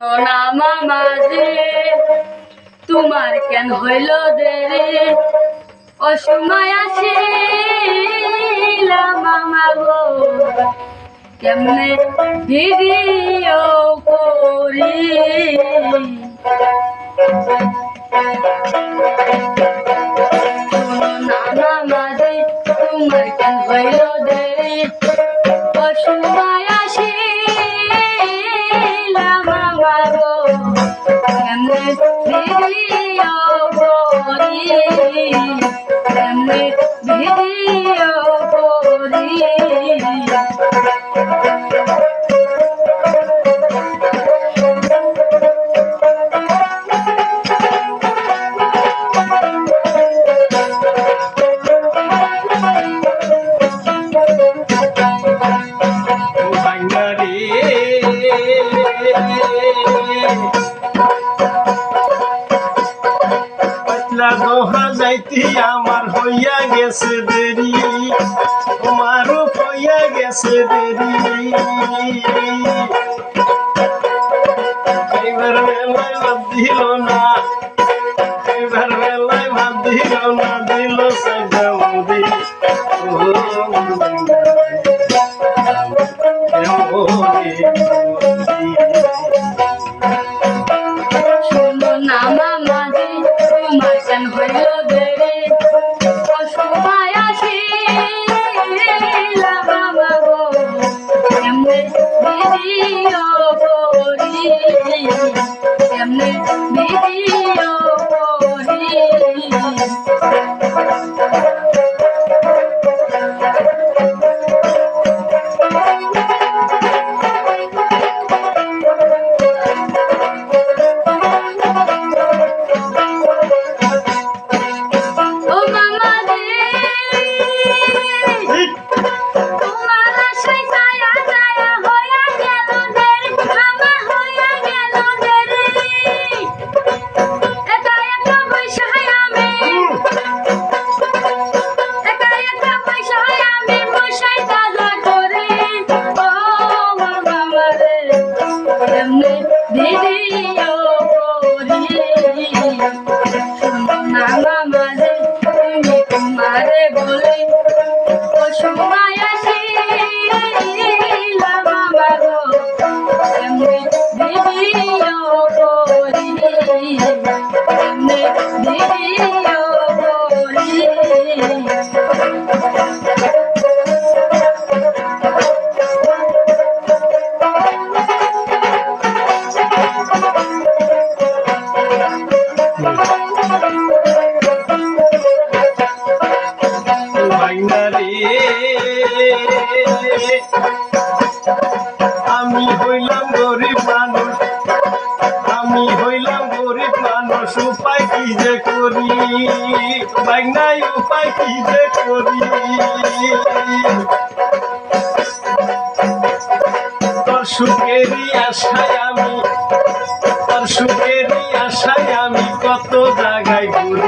না মামাজি তোমার কেন হইল দেরি? অসময় আসিলাম মামা কেমনে ভিডিও করি? করি কেমনে পাতলা দোহা যাইতি আমার হইয়া গেছে দেরি। তোমারও হইয়া গেছে দেরি। Desde আমি হইলাম গরিব মানুষ। আমি হইলাম গরিব মানুষ, উপায় কি যে করি? বাংলায় উপায় কি যে করি? তোর সুখেরই আশায় আমি, তোর সুখেরই আশায় আমি কত জায়গায় ঘুরি।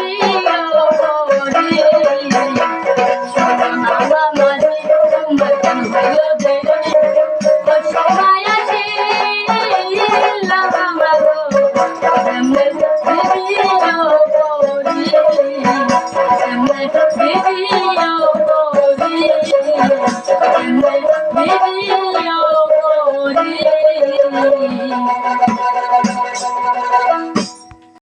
Thank you.